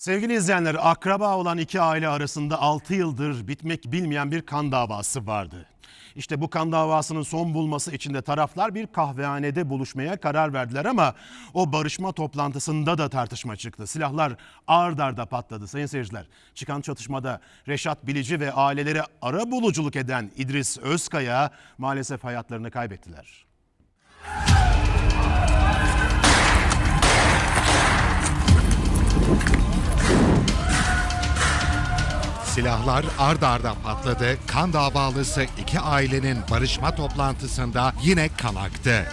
Sevgili izleyenler, akraba olan iki aile arasında 6 yıldır bitmek bilmeyen bir kan davası vardı. İşte bu kan davasının son bulması için de taraflar bir kahvehanede buluşmaya karar verdiler ama o barışma toplantısında da tartışma çıktı. Silahlar ard arda patladı sayın seyirciler. Çıkan çatışmada Reşat Bilici ve aileleri ara buluculuk eden İdris Özkaya maalesef hayatlarını kaybettiler. Silahlar ard arda patladı. Kan davalısı iki ailenin barışma toplantısında yine kan aktı.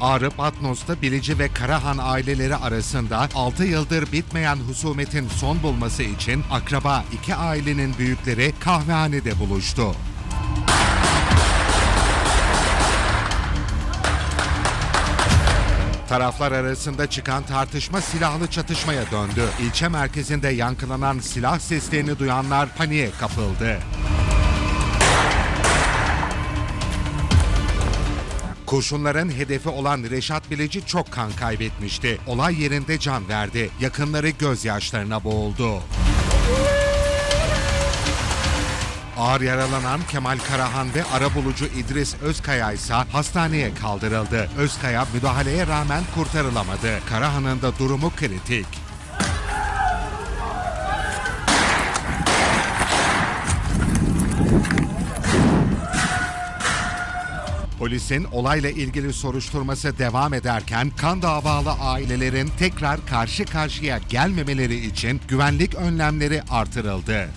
Ağrı Patnos'ta Bilici ve Karahan aileleri arasında 6 yıldır bitmeyen husumetin son bulması için akraba iki ailenin büyükleri kahvehanede buluştu. Taraflar arasında çıkan tartışma silahlı çatışmaya döndü. İlçe merkezinde yankılanan silah seslerini duyanlar paniğe kapıldı. Kurşunların hedefi olan Reşat Bilici çok kan kaybetmişti. Olay yerinde can verdi. Yakınları gözyaşlarına boğuldu. Ağır yaralanan Kemal Karahan ve arabulucu İdris Özkaya ise hastaneye kaldırıldı. Özkaya müdahaleye rağmen kurtarılamadı. Karahan'ın da durumu kritik. Polisin olayla ilgili soruşturması devam ederken kan davalı ailelerin tekrar karşı karşıya gelmemeleri için güvenlik önlemleri artırıldı.